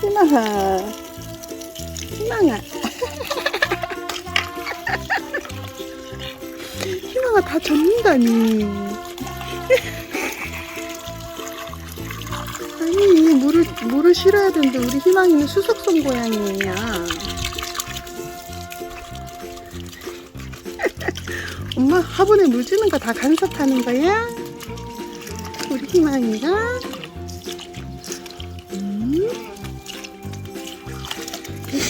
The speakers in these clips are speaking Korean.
희망아. 희망아. 희망아 다 젖는다니. 아니 물을 물을 실어야 되는데 우리 희망이는 수석성 고양이야. 엄마 화분에 물 주는 거 다 간섭하는 거야? 우리 희망이가?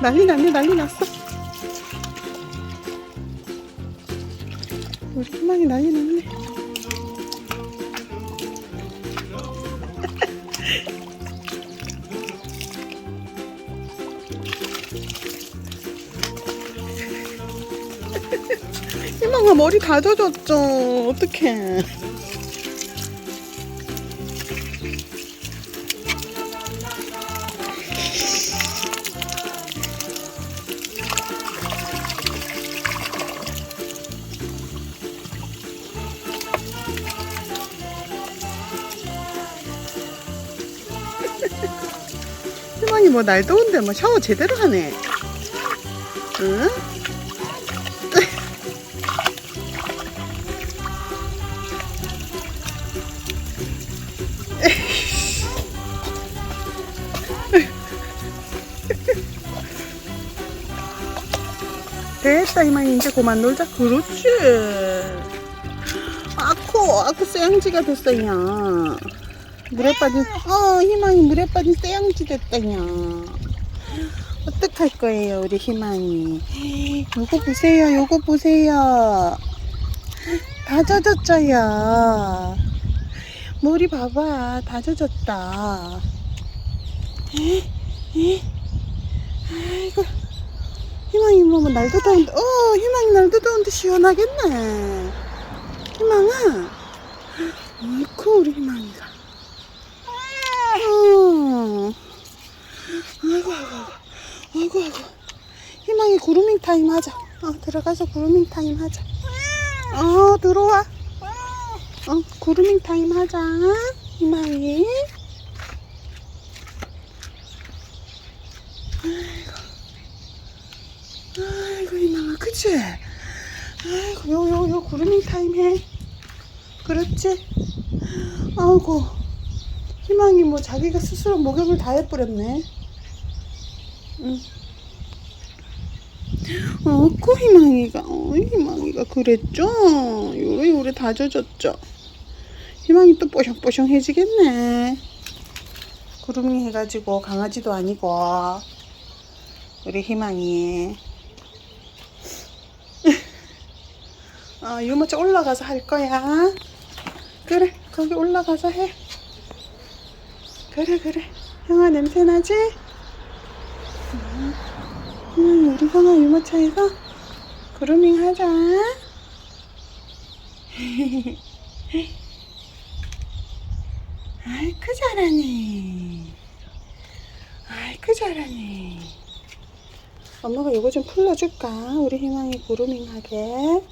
난리 났네, 난리 났어. 우리 희망이 난리 났네. 희망아 머리 다 젖었죠. 어떡해. 희망이 뭐날 더운데 뭐 샤워 제대로 하네. 응? 됐다 이만 이제 그만 놀자 그렇지 아코 아코 쎄양지가 됐어야 물에 빠진 어 희망이 물에 빠진 쎄양지 됐다냐. 어떡할 거예요 우리 희망이. 요거 보세요 요거 보세요. 다 젖었죠요 머리 봐봐 다 젖었다? 아이고 희망이 뭐 날도 더운데 어 희망이 날도 더운데 시원하겠네. 희망아 어이쿠 우리 희망이가 어. 아이고 아이고 아이고 아이고 희망이 타임 하자. 어 들어가서 구루밍 타임 하자. 어 들어와. 어 구루밍 타임 하자. 희망이 아이고 희망아 그치? 아이고 요 요 요 구루밍 타임 해 그렇지? 아이고. 희망이 뭐 자기가 스스로 목욕을 다 해버렸네. 응. 어그 희망이가 어 희망이가 그랬죠? 요래 요래 다 젖었죠? 희망이 또 뽀송뽀송해지겠네 구루밍 해가지고 강아지도 아니고 우리 희망이 아, 유모차 올라가서 할 거야. 그래, 거기 올라가서 해. 그래, 그래. 형아 냄새 나지? 응, 응, 우리 형아 유모차에서 그루밍 하자. 아이쿠 잘하네. 아이쿠 잘하네. 엄마가 이거 좀 풀러줄까? 우리 희망이 그루밍 하게.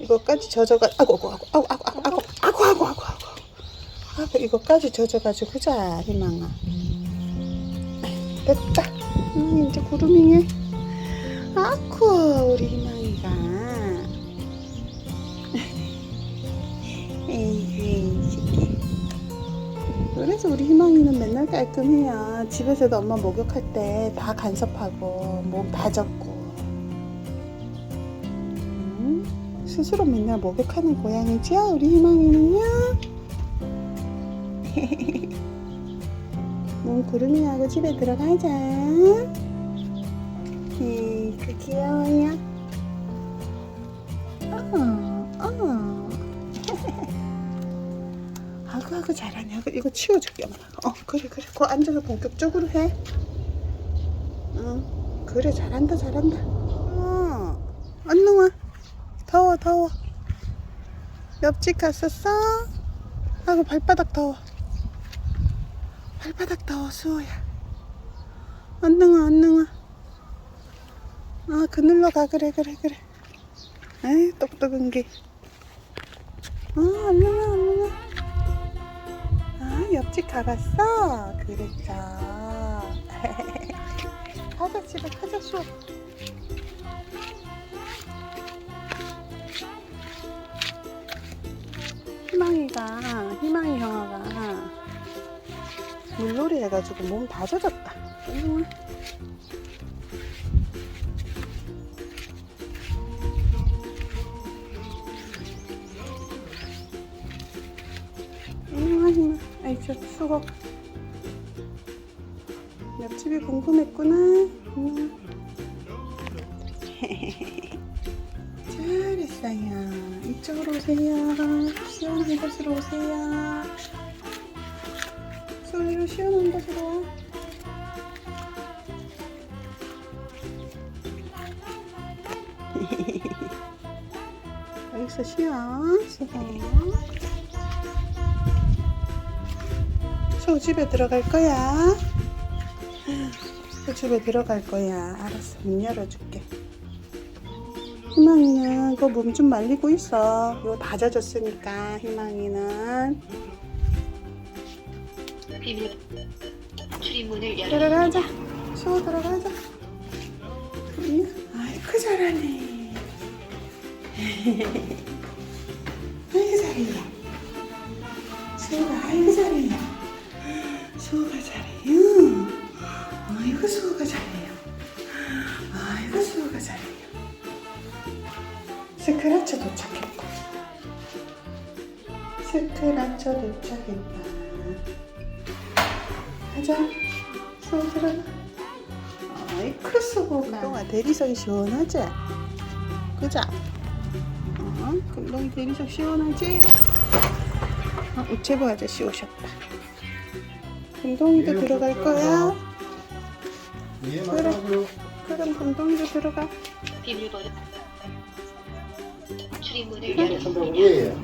이거까지 젖어가 아고 아고 아고 아고 아고 아고 아고 아고 아고 아고 아고 이거까지 젖어가지고 자 희망아 됐다. 음, 이제 구루밍해. 아쿠 우리 희망이가. 에이 새끼. 그래서 우리 희망이는 맨날 깔끔해야. 집에서도 엄마 목욕할 때 다 간섭하고 몸 다 젖고. 음, 스스로 맨날 목욕하는 고양이지요 우리 희망이는요 몸 구름이하고 집에 들어가자. 이, 그 귀여워요. 어, 어. 아구 아이고 잘하네. 이거, 치워줄게 어 그래 그래. 그 앉아서 본격적으로 해. 응, 그래 잘한다 잘한다. 어. 안녕아 더워 더워. 옆집 갔었어? 아이고 발바닥 더워 발바닥 더워 수호야 안녕아 안녕아 아 그늘로 가 그래 그래 그래 에이 똑똑한 게 아, 안녕아, 안녕아. 아, 옆집 가봤어? 그랬죠. 가자, 집에 가자, 수업. 희망이가, 희망이 형아가 물놀이 해가지고 몸 다 젖었다. 안녕아. 안녕하세요. 아이, 저 수고. 옆집이 궁금했구나. 안녕. 잘했어요. 이쪽으로 오세요. 시원한 곳으로 오세요. 시원한 곳으로 와. 여기서 쉬어. 수고. 소 집에 들어갈 거야. 소 집에 들어갈 거야. 알았어. 문 열어줄게. 희망이는 그 몸 좀 말리고 있어. 이거 다 젖었으니까 희망이는 비밀 출입문을 열어 들어가자. 소 들어가자. 응? 아이고 잘하네. 아이고 잘해요. 수호가 아이고 잘해요. 수호가 잘해요. 아이고 수호가 잘해요. 아이고 수호가 잘해요. 스크라쳐 도착했고. 스크라쳐 도착했다. 수호 들어가. 아이고 수호가. 동아 대리석이 시원하지? 그자? 어? 금동이 대리석 시원하지? 어, 우체부 아저씨 오셨다. 금동이도 들어갈 거야? 예, 맞다고요. 그럼 금동이도 들어가. 비밀번호 출입문을 이거 열어 한다고 예.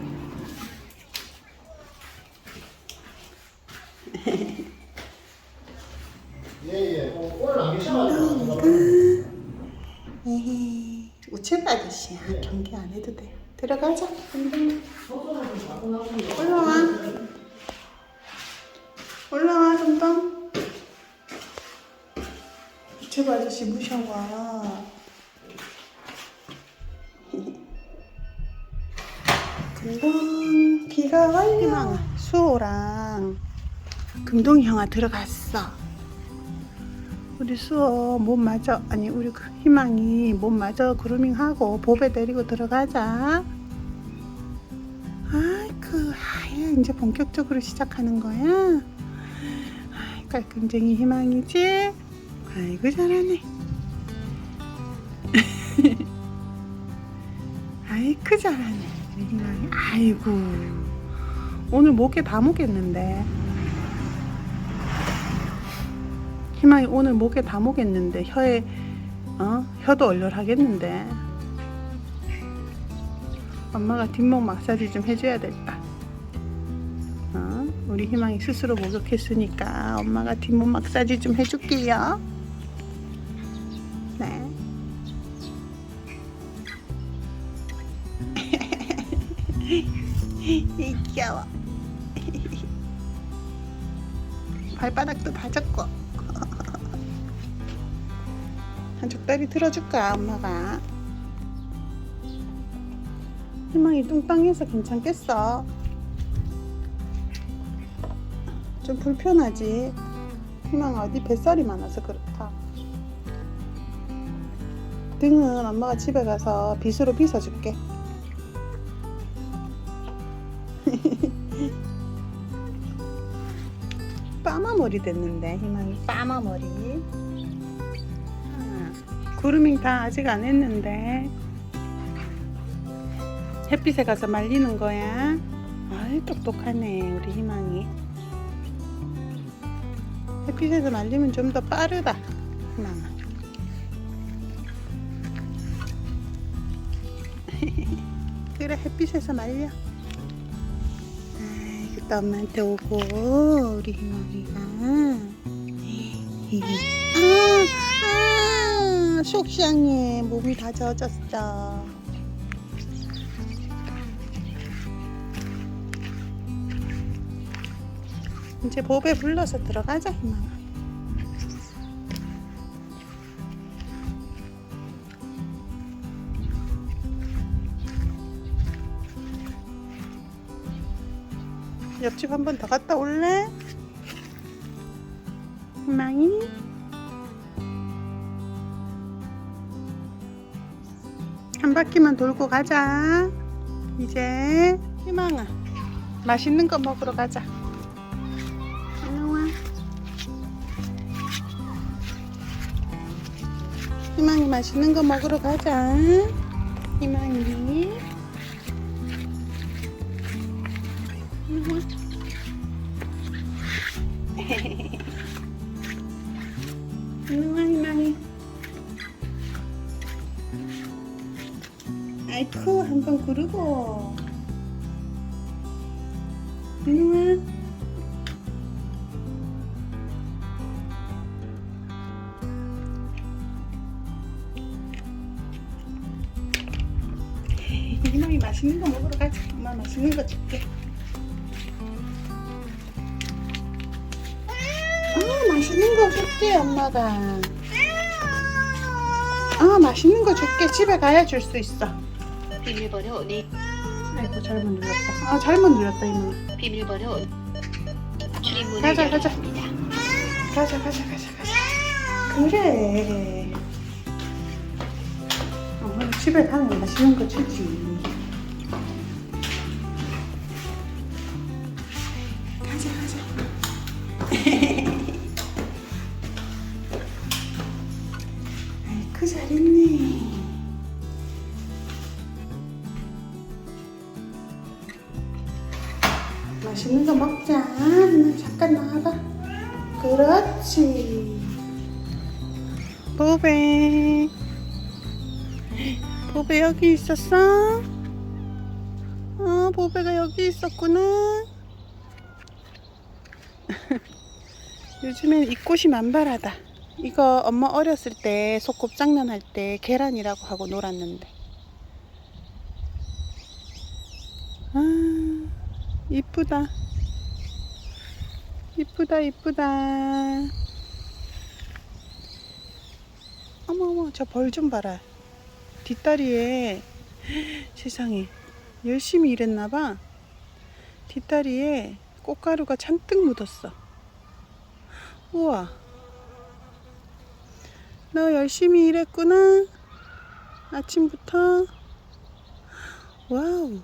예, 예. 어, 오늘 안 계시면 에헤이, 우체부 아저씨야. 경기 안 해도 돼. 들어가자. 올라와. 올라와, 금동. 우체부 아저씨 무셔와. 금동 비가 와요. 수호랑 금동이 형아 들어갔어. 우리 수호 몸 마저 아니 우리 그 희망이 몸 마저 그루밍하고 보배 데리고 들어가자. 아이그 아유 이제 본격적으로 시작하는 거야. 아이 깔끔쟁이 희망이지. 아이고 잘하네. 아이고 잘하네 우리 희망이. 아이고 오늘 목에 다 묵겠는데. 희망이 오늘 목에 다 목했는데 혀에 어 혀도 얼얼하겠는데 엄마가 뒷목 마사지 좀 해줘야겠다. 어 우리 희망이 스스로 목욕했으니까 엄마가 뒷목 마사지 좀 해줄게요. 네. 이 귀여워. 발바닥도 다졌고. 한 족다리 들어줄까 엄마가? 희망이 뚱땅해서 괜찮겠어? 좀 불편하지? 희망아 어디 뱃살이 많아서 그렇다. 등은 엄마가 집에 가서 빗으로 빗어줄게. 빠마머리 됐는데 희망이. 빠마머리 구루밍 다 아직 안 했는데. 햇빛에 가서 말리는 거야. 아 아이 똑똑하네 우리 희망이. 햇빛에서 말리면 좀 더 빠르다 희망아. 그래 햇빛에서 말려. 아이고 또 엄마한테 오고 우리 희망이가. 아, 아, 속상해 몸이 다 젖었어 이제 보배 불러서 들어가자 희망아 옆집 한 번 더 갔다 올래? 희망이? 한 바퀴만 돌고 가자 이제 희망아 맛있는 거 먹으러 가자 일로 와. 희망이 맛있는 거 먹으러 가자. 한번 구르고. 일로 와. 희망이 맛있는 거 먹으러 가자. 엄마 맛있는 거 줄게. 아, 맛있는 거 줄게, 엄마가. 아, 맛있는 거 줄게. 집에 가야 줄 수 있어. 비밀번호 네 아이고, 잘못 눌렀다. 아, 잘못 눌렀다, 이모. 비밀번호 출입문을 가자, 가자. 열겠습니다. 가자, 가자, 가자, 가자. 그래. 엄마 집에 가면 맛있는 거 주지. 가자, 가자. 맛있는 거 먹자. 하나 잠깐 나와봐. 그렇지. 보배. 보배 여기 있었어? 어, 보배가 여기 있었구나. 요즘엔 이 꽃이 만발하다. 이거 엄마 어렸을 때 소꿉장난 할 때 계란이라고 하고 놀았는데. 아, 이쁘다. 이쁘다, 이쁘다. 어머, 어머, 저 벌 좀 봐라. 뒷다리에, 세상에, 열심히 일했나봐. 뒷다리에 꽃가루가 잔뜩 묻었어. 우와. 너 열심히 일했구나. 아침부터. 와우.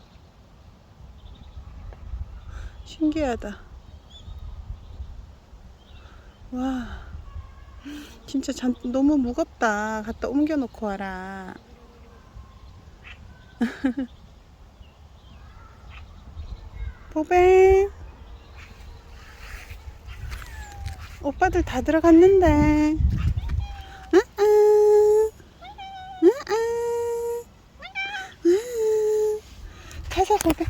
신기하다. 와. 진짜 잔, 너무 무겁다. 갖다 옮겨놓고 와라. 보배. 오빠들 다 들어갔는데. 으응. 으응. 으응. 가자, 보배.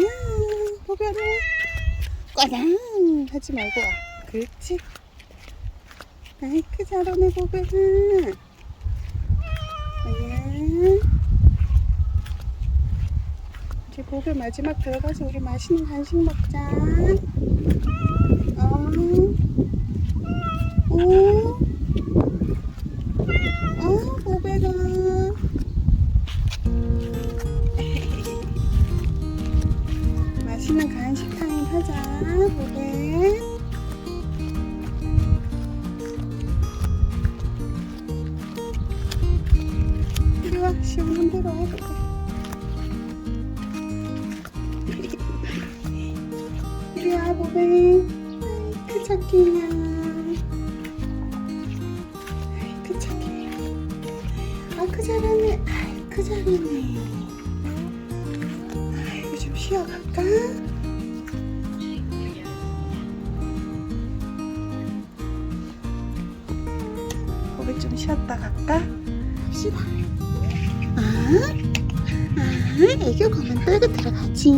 으응. 보배, 얼른 와. 과장 하지 말고 와. 그렇지. 아이쿠, 잘하네, 보배는. 아야. 이제 보배 마지막 들어가서 우리 맛있는 간식 먹자. 어. 어. 아이쿠, 잘하네. 아이쿠, 잘하네. 아이고, 좀 쉬. 쉬어갈까? 거기 좀 쉬었다 갈까? 갑시다. 아, 아, 애교 거만 떨고 들어가지.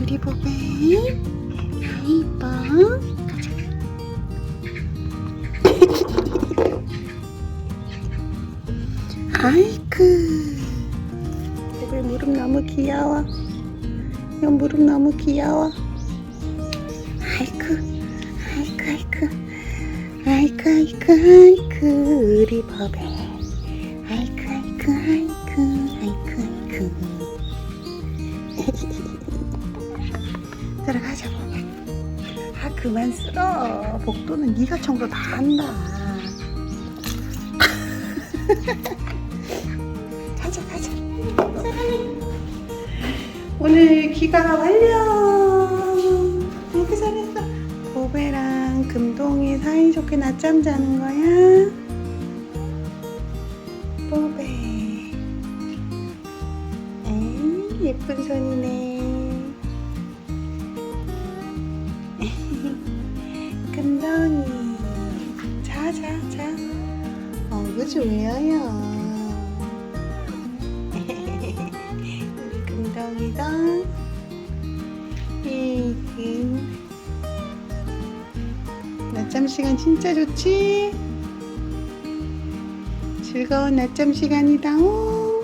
우리 보배. 귀여워. 이 무릎 너무 귀여워. 아이쿠, 아이쿠, 아이쿠. 아이쿠, 아이쿠, 아이쿠, 우리 보배. 아이쿠, 아이쿠, 아이쿠, 아이쿠, 아이쿠. 들어가자, 보배. 아, 그만 쓸어. 복도는 네가 청소 다 한다. 오늘 귀가 완료. 이렇게 잘했어. 보배랑 금동이 사이좋게 낮잠 자는 거야. 보배. 에이, 예쁜 손이네. 낮잠 시간 진짜 좋지? 즐거운 낮잠 시간이다. 오.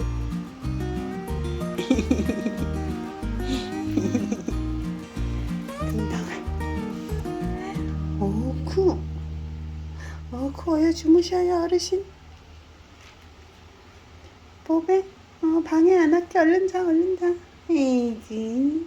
금덩아. 오쿠. 오쿠, 어여 주무셔요, 어르신. 보배, 어, 방해 안 할게. 얼른 자, 얼른 자. 이기.